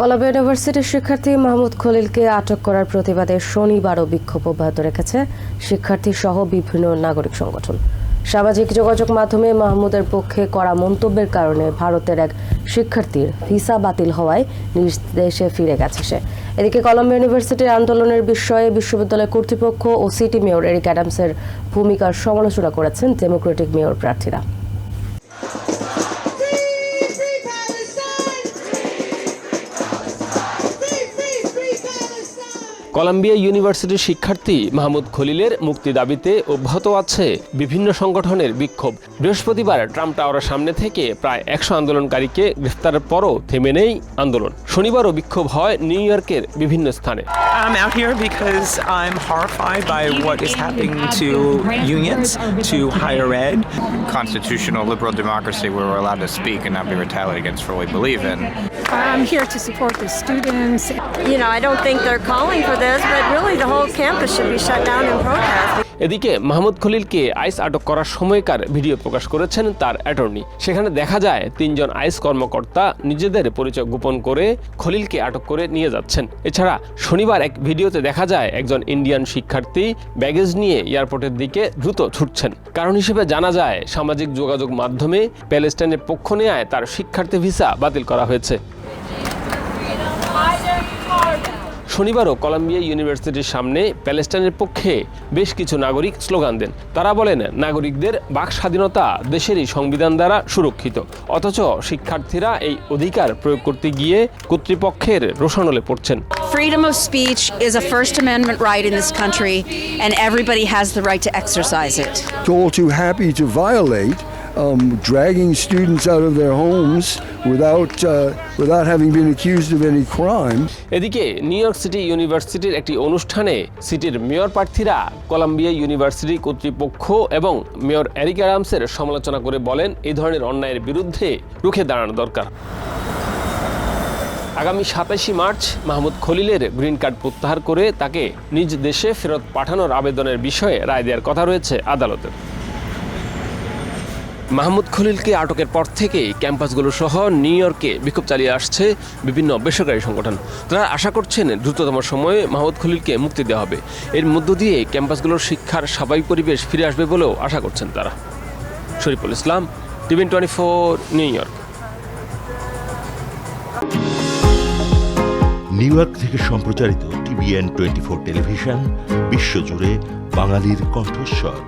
Columbia ইউনিভার্সিটির শিক্ষার্থী মাহমুদ খলিলকে আটক করার প্রতিবাদে শনিবারও বিক্ষোভ অব্যাহত রেখেছে শিক্ষার্থী সহ বিভিন্ন নাগরিক সংগঠন। সামাজিক যোগাযোগ মাধ্যমে মাহমুদের পক্ষে করা মন্তব্যের কারণে ভারতের এক শিক্ষার্থীর ভিসা বাতিল হওয়ায় নিজ দেশে ফিরে গেছে সে। এদিকে কলম্বিয়া ইউনিভার্সিটির আন্দোলনের বিষয়ে বিশ্ববিদ্যালয় কর্তৃপক্ষ ও সিটি মেয়র এরিক অ্যাডামসের ভূমিকার সমালোচনা করেছেন ডেমোক্রেটিক মেয়র প্রার্থীরা। কলাম্বিয়া ইউনিভার্সিটির শিক্ষার্থী মাহমুদ খলিলের মুক্তি দাবিতে অব্যাহত আছে বিভিন্ন সংগঠনের বিক্ষোভ। বৃহস্পতিবার ট্রাম্প টাওয়ারের সামনে থেকে প্রায় একশো আন্দোলনকারীকে গ্রেফতারের পরও থেমে নেই আন্দোলন শনিবারও বিক্ষোভ হয় নিউ ইয়র্কের বিভিন্ন স্থানে I'm out here because I'm horrified by what is happening to unions, to higher ed. constitutional liberal democracy where we're allowed to speak and not be retaliated against for what we believe in. I'm here to support the students. You know, I don't think they're calling for this, but really the whole campus should be shut down in protest. এদিকে মাহমুদ খলিলকে আইস আটক করার সময়কার video প্রকাশ করেছেন তার attorney. সেখানে দেখা যায়, তিনজন আইস কর্মকর্তা নিজেদের পরিচয় গোপন করে খলিলকে আটক করে নিয়ে যাচ্ছেন। এছাড়া শনিবার এক ভিডিওতে দেখা যায়, একজন ইন্ডিয়ান শিক্ষার্থী ব্যাগেজ নিয়ে এয়ারপোর্টের দিকে দ্রুত ছুটছেন। কারণ হিসেবে জানা যায়, সামাজিক যোগাযোগ মাধ্যমে প্যালেস্টাইনের পক্ষ নেয় তার শিক্ষার্থী ভিসা বাতিল করা হয়েছে। শনিবারও কলাম্বিয়া ইউনিভার্সিটির সামনে প্যালেস্টাইনের পক্ষে বেশ কিছু নাগরিক স্লোগান দেন। তারা বলেন নাগরিকদের বাক স্বাধীনতা দেশেরই সংবিধান দ্বারা সুরক্ষিত। অথচ শিক্ষার্থীরা এই অধিকার প্রয়োগ করতে গিয়ে কর্তৃপক্ষের রোষানলে পড়ছেন। Freedom of speech is a First Amendment right in this country, and everybody has the right to exercise it. all too happy to violate, um, dragging students out of their homes without, uh, without having been accused of any crime. এদিকে New York city ইউনিভার্সিটির একটি অনুষ্ঠানে সিটির mayor প্রার্থীরা Columbia university কর্তৃপক্ষ এবং mayor Eric অ্যাডামসের সমালোচনা করে বলেন এই ধরনের অন্যায়ের বিরুদ্ধে রুখে দাঁড়ানো দরকার আগামী সাতাশি মার্চ মাহমুদ খলিলের গ্রিন কার্ড প্রত্যাহার করে তাকে নিজ দেশে ফেরত পাঠানোর আবেদনের বিষয়ে রায় দেওয়ার কথা রয়েছে আদালতের মাহমুদ খলিলকে আটকের পর থেকেই ক্যাম্পাসগুলো সহ নিউ ইয়র্কে বিক্ষোভ চালিয়ে আসছে বিভিন্ন বেসরকারি সংগঠন। তারা আশা করছেন দ্রুততম সময়ে মাহমুদ খলিলকে মুক্তি দেওয়া হবে। এর মধ্য দিয়ে ক্যাম্পাসগুলোর শিক্ষার স্বাভাবিক পরিবেশ ফিরে আসবে বলেও আশা করছেন তারা। Shariful Islam TVN twenty four, New York. New York থেকে সম্প্রচারিত টিভিএন টোয়েন্টি ফোর টেলিভিশন, বিশ্বজুড়ে বাঙালির কণ্ঠস্বর।